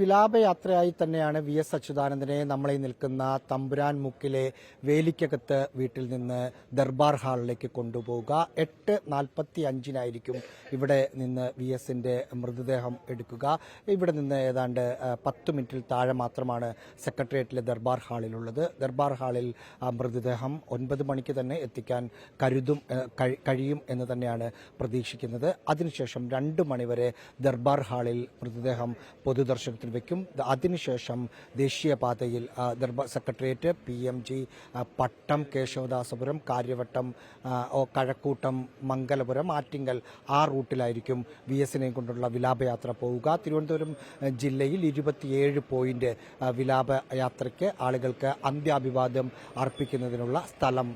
വിലാപയാത്രയായി തന്നെയാണ് V S അച്യുതാനന്ദനെ നമ്മളെ നിൽക്കുന്ന തമ്പുരാൻ മുക്കിലെ വേലിക്കകത്ത് വീട്ടിൽ നിന്ന് ദർബാർ ഹാളിലേക്ക് കൊണ്ടുപോവുക. എട്ട് നാൽപ്പത്തി അഞ്ചിനായിരിക്കും ഇവിടെ നിന്ന് വി എസിന്റെ മൃതദേഹം എടുക്കുക. ഇവിടെ നിന്ന് ഏതാണ്ട് പത്ത് മിനിറ്റിൽ താഴെ മാത്രമാണ് സെക്രട്ടേറിയറ്റിലെ ദർബാർ ഹാളിലുള്ളത്. ദർബാർ ഹാളിൽ മൃതദേഹം ഒൻപത് മണിക്ക് തന്നെ എത്തിക്കാൻ കരുതും കഴിയും എന്ന് തന്നെയാണ് പ്രതീക്ഷിക്കുന്നത്. അതിനുശേഷം രണ്ട് മണിവരെ ദർബാർ ഹാളിൽ മൃതദേഹം പൊതുദർശനത്തിൽ വെക്കും. അതിനുശേഷം ദേശീയപാതയിൽ നിർമ്മ secretariat P M G Pattom Kesavadasapuram Karyavattom Kazhakkoottam Mangalapuram Attingal ആ റൂട്ടിലായിരിക്കും വി എസിനെയും കൊണ്ടുള്ള വിലാപയാത്ര പോവുക. തിരുവനന്തപുരം ജില്ലയിൽ ഇരുപത്തിയേഴ് പോയിന്റ് വിലാപയാത്രയ്ക്ക് ആളുകൾക്ക് അന്ത്യാഭിവാദ്യം അർപ്പിക്കുന്നതിനുള്ള സ്ഥലം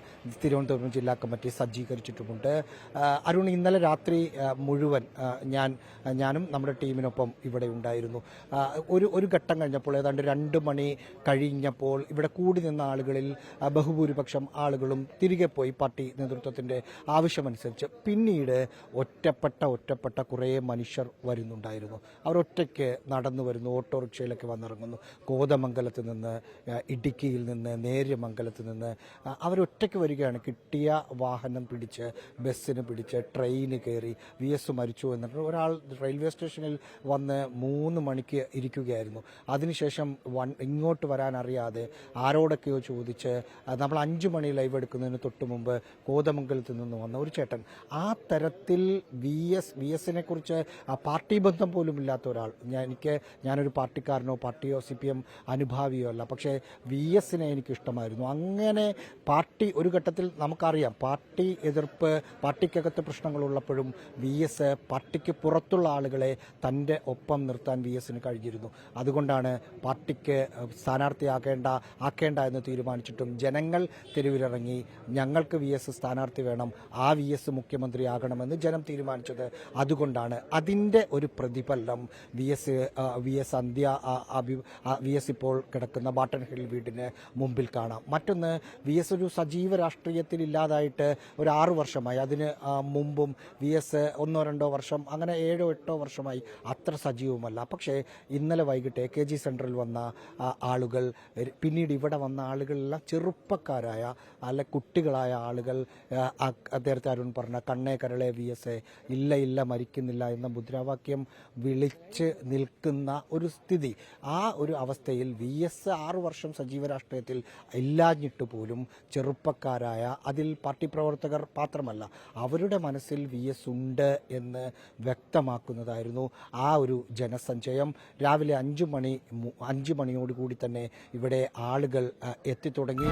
തിരുവനന്തപുരം ജില്ലാ കമ്മിറ്റി സജ്ജീകരിച്ചിട്ടുമുണ്ട്. അരുൺ ഇന്നലെ രാത്രി മുഴുവൻ ഞാൻ ഞാനും നമ്മുടെ ടീമിനൊപ്പം ഇവിടെ ഉണ്ടായിരുന്നു. ഒരു ഒരു ഘട്ടം കഴിഞ്ഞപ്പോൾ ഏതാണ്ട് രണ്ട് മണി കഴിഞ്ഞപ്പോൾ ഇവിടെ കൂടി നിന്ന ആളുകളിൽ ബഹുഭൂരിപക്ഷം ആളുകളും തിരികെ പോയി പാർട്ടി നേതൃത്വത്തിന്റെ ആവശ്യമനുസരിച്ച്. പിന്നീട് ഒറ്റപ്പെട്ട ഒറ്റപ്പെട്ട കുറേ മനുഷ്യർ വരുന്നുണ്ടായിരുന്നു. അവർ ഒറ്റയ്ക്ക് നടന്നു വരുന്നു ഓട്ടോറിക്ഷയിലൊക്കെ വന്നിറങ്ങുന്നു. കോതമംഗലത്ത് നിന്ന് ഇടുക്കിയിൽ നിന്ന് നേര്യമംഗലത്ത് നിന്ന് അവരൊറ്റയ്ക്ക് വരികയാണ്. കിട്ടിയ വാഹനം പിടിച്ച് ബസ്സിന് പിടിച്ച് ട്രെയിന് കയറി വി എസ് മരിച്ചു എന്നിട്ട് ഒരാൾ റെയിൽവേ സ്റ്റേഷനിൽ വന്ന് മൂന്ന് മണിക്ക് ഇരിക്കുകയായിരുന്നു. അതിനുശേഷം വൺ ഇങ്ങോട്ട് വരാൻ അറിയാതെ ആരോടൊക്കെയോ ചോദിച്ച് നമ്മൾ അഞ്ചു മണി ലൈവ് എടുക്കുന്നതിന് തൊട്ട് മുമ്പ് കോതമംഗലത്ത് നിന്ന് വന്ന ഒരു ചേട്ടൻ. ആ തരത്തിൽ വി എസ് വി എസിനെ കുറിച്ച് ആ പാർട്ടി ബന്ധം പോലും ഇല്ലാത്ത ഒരാൾ. ഞാൻ എനിക്ക് ഞാനൊരു പാർട്ടിക്കാരനോ പാർട്ടിയോ സി പി എം അനുഭാവിയോ അല്ല. പക്ഷേ വി എസിനെ എനിക്ക് ഇഷ്ടമായിരുന്നു അങ്ങനെ പാർട്ടി ഒരു ഘട്ടത്തിൽ നമുക്കറിയാം പാർട്ടി എതിർപ്പ് പാർട്ടിക്കകത്ത് പ്രശ്നങ്ങളുള്ളപ്പോഴും വി എസ് പാർട്ടിക്ക് പുറത്തുള്ള ആളുകളെ തന്റെ ഒപ്പം നിർത്താൻ വി എസിന് കഴിഞ്ഞിരുന്നു. അതുകൊണ്ടാണ് പാർട്ടിക്ക് സ്ഥാനാർത്ഥിയാക്കേണ്ട ആക്കേണ്ട എന്ന് തീരുമാനിച്ചിട്ടും ജനങ്ങൾ തെരുവിലിറങ്ങി ഞങ്ങൾക്ക് വി എസ് സ്ഥാനാർത്ഥി വേണം ആ വി എസ് മുഖ്യമന്ത്രിയാകണമെന്ന് ജനം തീരുമാനിച്ചത്. അതുകൊണ്ടാണ് അതിന്റെ ഒരു പ്രതിഫലനം വി എസ് വി എസ് അന്ത്യ വി എസ് ഇപ്പോൾ കിടക്കുന്ന ബാട്ടൺ ഹിൽ വീടിന് മുമ്പിൽ കാണാം. മറ്റൊന്ന് വി എസ് ഒരു സജീവ രാഷ്ട്രീയത്തിൽ ഇല്ലാതായിട്ട് ഒരു ആറ് വർഷമായി. അതിന് മുമ്പും വി എസ് ഒന്നോ രണ്ടോ വർഷം അങ്ങനെ ഏഴോ എട്ടോ വർഷമായി അത്ര സജീവമല്ല. പക്ഷേ ഇന്നലെ വൈകിട്ട് എ കെ ജി സെന്ററിൽ വന്ന ആളുകൾ പിന്നീട് ഇവിടെ വന്ന ആളുകളെല്ലാം ചെറുപ്പക്കാരായ അല്ല കുട്ടികളായ ആളുകൾ അദ്ദേഹത്തെ അരുൺ പറഞ്ഞ കണ്ണേ കരളെ വി എസ് എ ഇല്ല ഇല്ല മരിക്കുന്നില്ല എന്ന മുദ്രാവാക്യം വിളിച്ച് നിൽക്കുന്ന ഒരു സ്ഥിതി. ആ ഒരു അവസ്ഥയിൽ വി എസ് ആറു വർഷം സജീവ രാഷ്ട്രീയത്തിൽ ഇല്ലാഞ്ഞിട്ട് പോലും ചെറുപ്പക്കാരായ അതിൽ പാർട്ടി പ്രവർത്തകർ മാത്രമല്ല അവരുടെ മനസ്സിൽ വി എസ് ഉണ്ട് എന്ന് വ്യക്തമാക്കുന്നതായിരുന്നു ആ ഒരു ജനസഞ്ചയം. രാവിലെ അഞ്ച് മണി അഞ്ച് മണിയോടുകൂടി തന്നെ ഇവിടെ ആളുകൾ എത്തിത്തുടങ്ങി